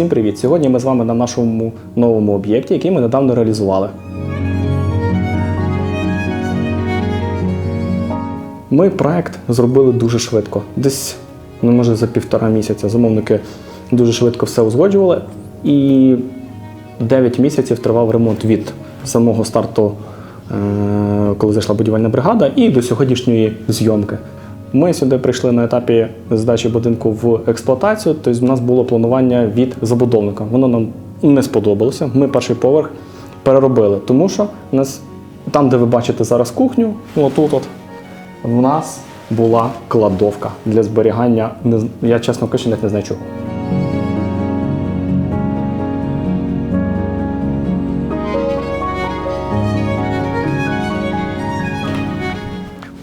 Всім привіт! Сьогодні ми з вами на нашому новому об'єкті, який ми недавно реалізували. Ми проект зробили дуже швидко. Десь, ну може, за півтора місяця замовники дуже швидко все узгоджували. І 9 місяців тривав ремонт від самого старту, е, коли зайшла будівельна бригада, і до сьогоднішньої зйомки. Ми сюди прийшли на етапі здачі будинку в експлуатацію, тобто в нас було планування від забудовника. Воно нам не сподобалося. Ми перший поверх переробили, тому що у нас там, де ви бачите зараз кухню, отут от, в нас була кладовка для зберігання. Я чесно кажучи, навіть не знаю чого.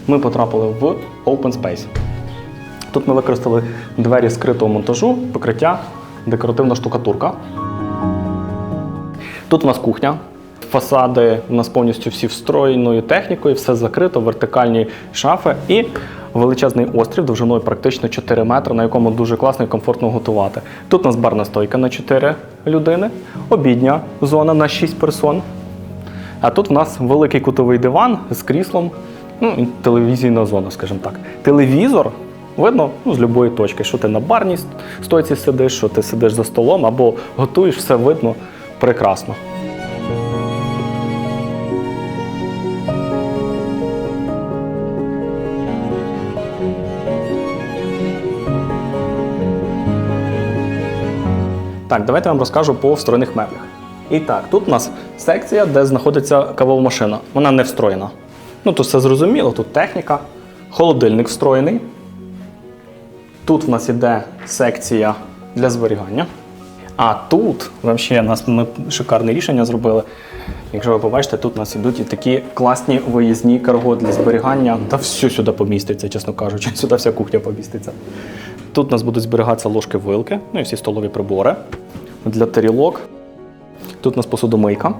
Ми потрапили в Open Space. Тут ми використали двері скритого монтажу, покриття, декоративна штукатурка. Тут у нас кухня. Фасади у нас повністю всі встроєною технікою, все закрито, вертикальні шафи і величезний острів довжиною практично 4 метри, на якому дуже класно і комфортно готувати. Тут у нас барна стойка на 4 людини, обідня зона на 6 персон. А тут в нас великий кутовий диван з кріслом, ну телевізійна зона, скажімо так. Телевізор видно ну, з будь-якої точки, що ти на барній стойці сидиш, що ти сидиш за столом або готуєш, все видно прекрасно. Так, давайте вам розкажу по встроєних меблях. І так, тут у нас секція, де знаходиться кавова машина. Вона не встроєна. Ну, тут все зрозуміло, тут техніка, холодильник встроєний. Тут в нас іде секція для зберігання. А тут, взагалі, ми шикарне рішення зробили. Якщо ви побачите, тут у нас ідуть і такі класні виїзні карго для зберігання. Та все сюди поміститься, чесно кажучи, сюди вся кухня поміститься. Тут у нас будуть зберігатися ложки-вилки, ну і всі столові прибори для тарілок. Тут у нас посудомийка.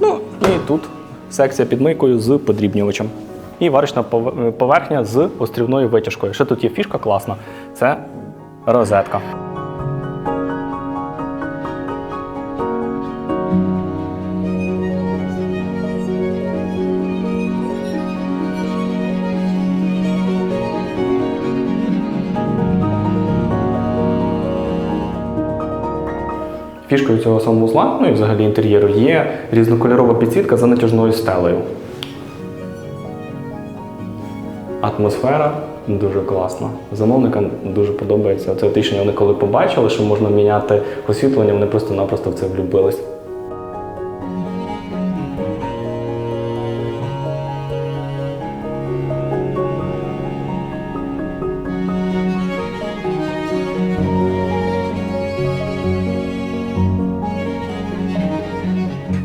Ну і тут секція під мийкою з подрібнювачем. І варочна пов- поверхня з острівною витяжкою. Ще тут є фішка класна. Це розетка. Фішкою цього санвузла, ну і взагалі інтер'єру, є різнокольорова підсвітка за натяжною стелею. Атмосфера дуже класна. Замовникам дуже подобається. Це рішення вони коли побачили, що можна міняти освітлення, вони просто-напросто в це влюбились.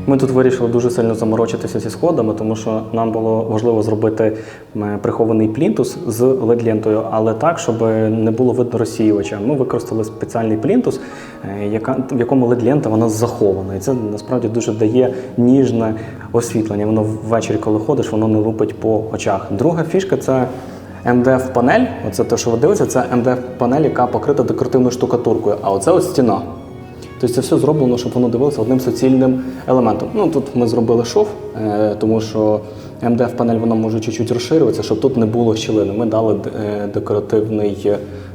Ми тут вирішили дуже сильно заморочитися зі сходами, тому що нам було важливо зробити прихований плінтус з LED-лентою, але так, щоб не було видно розсіювача. Ми використали спеціальний плінтус, е, в якому LED-лента вона захована. І це насправді дуже дає ніжне освітлення. Воно ввечері, коли ходиш, воно не лупить по очах. Друга фішка це МДФ-панель. Оце те, що ви дивитеся, це МДФ-панель, яка покрита декоративною штукатуркою. А оце ось стіна. Тобто це все зроблено, щоб воно дивилося одним суцільним елементом. Ну тут ми зробили шов, е, тому що МДФ панель вона може чуть-чуть розширюватися, щоб тут не було щілини. Ми дали е, декоративний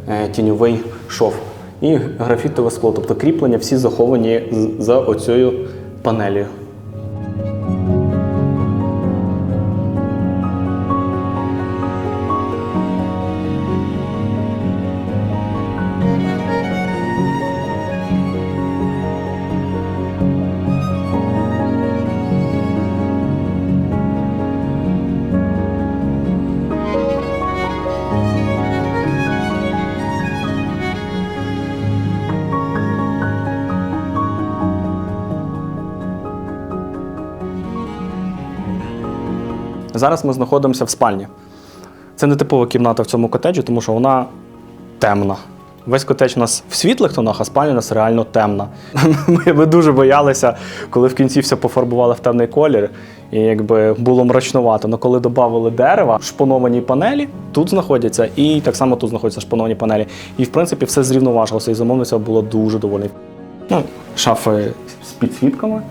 е, тіньовий шов і графітове скло, тобто кріплення всі заховані за оцією панелью. Зараз ми знаходимося в спальні. Це не типова кімната в цьому котеджі, тому що вона темна. Весь котедж у нас в світлих тонах, а спальня у нас реально темна. Ми, ми дуже боялися, коли в кінці все пофарбували в темний колір, і якби було мрачнувато. Але коли додали дерева, шпоновані панелі тут знаходяться, і так само тут знаходяться шпоновані панелі. І в принципі все зрівноважилося, і замовниця була дуже довольна. Ну, шафи з підсвітками.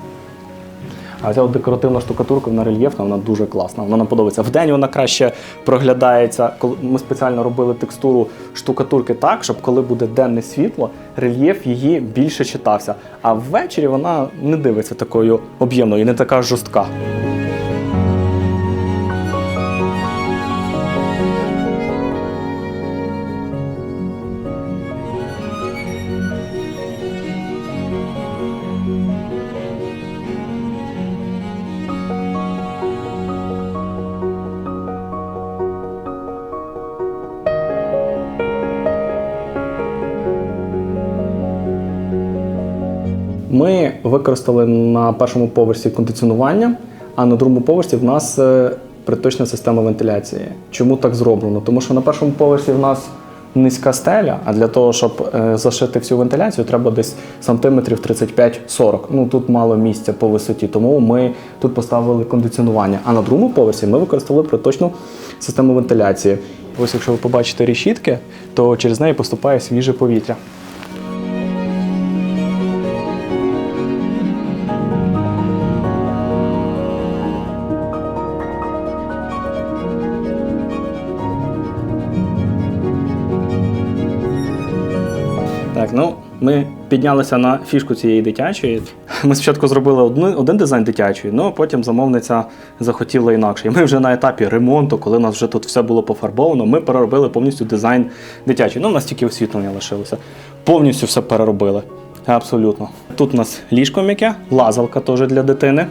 А ця декоративна штукатурка, вона рельєфна, вона дуже класна. Вона нам подобається. Вдень вона краще проглядається. Ми спеціально робили текстуру штукатурки так, щоб коли буде денне світло, рельєф її більше читався. А ввечері вона не дивиться такою об'ємною і не така жорстка. Ми використали на першому поверсі кондиціонування, а на другому поверсі в нас е, приточна система вентиляції. Чому так зроблено? Тому що на першому поверсі в нас низька стеля, а для того, щоб е, зашити всю вентиляцію, треба десь сантиметрів 35-40. Ну тут мало місця по висоті, тому ми тут поставили кондиціонування. А на другому поверсі ми використали приточну систему вентиляції. Ось якщо ви побачите решітки, то через неї поступає свіже повітря. Так, ну ми піднялися на фішку цієї дитячої. Ми спочатку зробили одну, один дизайн дитячої, ну а потім замовниця захотіла інакше. І ми вже на етапі ремонту, коли у нас вже тут все було пофарбовано, ми переробили повністю дизайн дитячий. Ну, у нас тільки освітлення лишилося. Повністю все переробили. Абсолютно. Тут у нас ліжко м'яке, лазалка теж для дитини.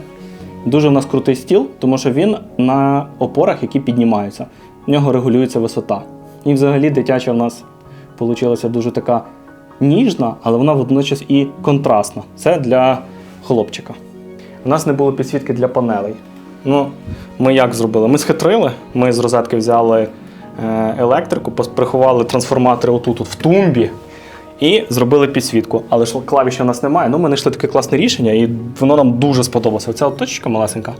Дуже в нас крутий стіл, тому що він на опорах, які піднімаються. В нього регулюється висота. І взагалі дитяча в нас вийшла дуже така ніжна, але вона водночас і контрастна. Це для хлопчика. У нас не було підсвітки для панелей. Ну, ми як зробили? Ми схитрили, ми з розетки взяли е, електрику, приховали трансформатори отут, от в тумбі. І зробили підсвітку. Але ж клавіші у нас немає. Ну, ми знайшли таке класне рішення, і воно нам дуже сподобалося. Оця точечка малесенька.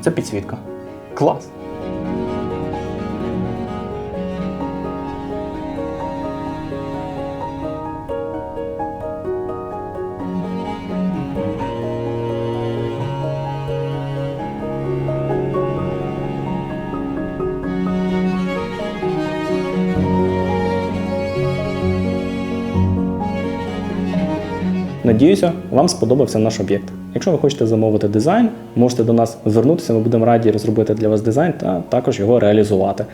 Це підсвітка. Клас. Надіюся, вам сподобався наш об'єкт. Якщо ви хочете замовити дизайн, можете до нас звернутися. Ми будемо раді розробити для вас дизайн та також його реалізувати.